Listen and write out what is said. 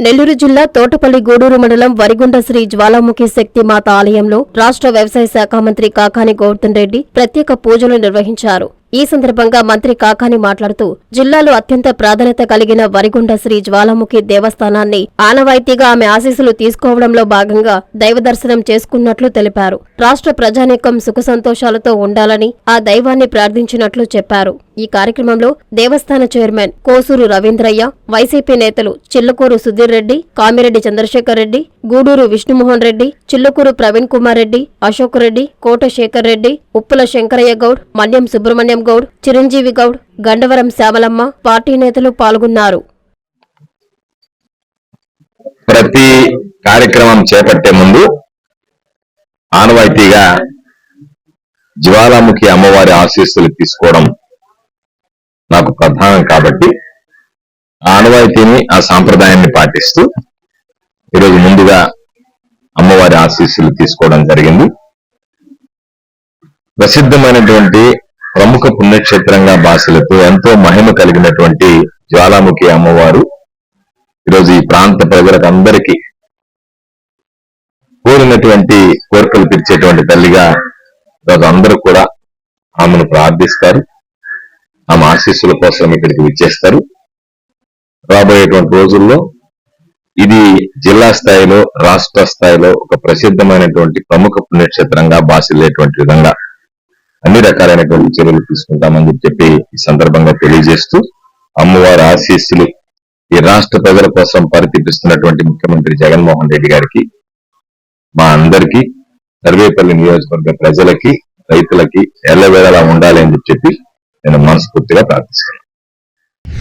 నెల్లూరు జిల్లా తోటపల్లి గూడూరు మండలం వరిగుండ శ్రీ జ్వాలాముఖి శక్తి మాత ఆలయంలో రాష్ట్ర వ్యవసాయ శాఖ మంత్రి కాకాని గౌతమ్ రెడ్డి ప్రత్యేక పూజలు నిర్వహించారు. ఈ సందర్భంగా మంత్రి కాకాని మాట్లాడుతూ జిల్లాలో అత్యంత ప్రాధాన్యత కలిగిన వరిగుండ శ్రీ జ్వాలాముఖి దేవస్థానాన్ని ఆనవాయితీగా ఆమె ఆశీస్సులు తీసుకోవడంలో భాగంగా దైవ దర్శనం చేసుకున్నట్లు తెలిపారు. రాష్ట్ర ప్రజానీకం సుఖ సంతోషాలతో ఉండాలని ఆ దైవాన్ని ప్రార్థించినట్లు చెప్పారు. ఈ కార్యక్రమంలో దేవస్థాన చైర్మన్ కోసూరు రవీంద్రయ్య వైసీపీ నేతలు చిల్లకూరు సుధీర్ రెడ్డి కామిరెడ్డి చంద్రశేఖర్ రెడ్డి గూడూరు విష్ణుమోహన్ రెడ్డి చిల్లకూరు ప్రవీణ్ కుమార్ రెడ్డి అశోక్ రెడ్డి కోట శేఖర్ రెడ్డి ఉప్పుల శంకరయ్య గౌడ్ మన్యం సుబ్రహ్మణ్యం గౌడ్ చిరంజీవి గౌడ్ గండవరం శ్యామలమ్మ పార్టీ నేతలు పాల్గొన్నారు. ప్రతి కార్యక్రమం చేపట్టే ముందు ఆనవాయితీగా జ్వాలాముఖి అమ్మవారి ఆశీస్సులు తీసుకోవడం నాకు ప్రధానం కాబట్టి ఆనవాయితీని ఆ సాంప్రదాయాన్ని పాటిస్తూ ఈరోజు ముందుగా అమ్మవారి ఆశీస్సులు తీసుకోవడం జరిగింది. ప్రసిద్ధమైనటువంటి ప్రముఖ పుణ్యక్షేత్రంగా భాషలతో ఎంతో మహిమ కలిగినటువంటి జ్వాలాముఖి అమ్మవారు. ఈరోజు ఈ ప్రాంత ప్రజలకు అందరికీ కోరినటువంటి కోరికలు తీర్చేటువంటి తల్లిగా ఈరోజు అందరూ కూడా ఆమెను ప్రార్థిస్తారు. ఆమె ఆశీస్సుల కోసం ఇక్కడికి విచ్చేస్తారు. రాబోయేటువంటి రోజుల్లో ఇది జిల్లా స్థాయిలో రాష్ట్ర స్థాయిలో ఒక ప్రసిద్ధమైనటువంటి ప్రముఖ పుణ్యక్షేత్రంగా బాసిల్లేటువంటి విధంగా అన్ని రకాలైనటువంటి చర్యలు తీసుకుంటామని చెప్పి ఈ సందర్భంగా తెలియజేస్తూ అమ్మవారి ఆశీస్సులు ఈ రాష్ట్ర ప్రజల కోసం పరితీపిస్తున్నటువంటి ముఖ్యమంత్రి జగన్మోహన్ రెడ్డి గారికి మా అందరికీ సర్వేపల్లి నియోజకవర్గ ప్రజలకి రైతులకి ఎల్లవేళలా ఉండాలి అని చెప్పి నేను మనస్ఫూర్తిగా ప్రార్థిస్తున్నాను.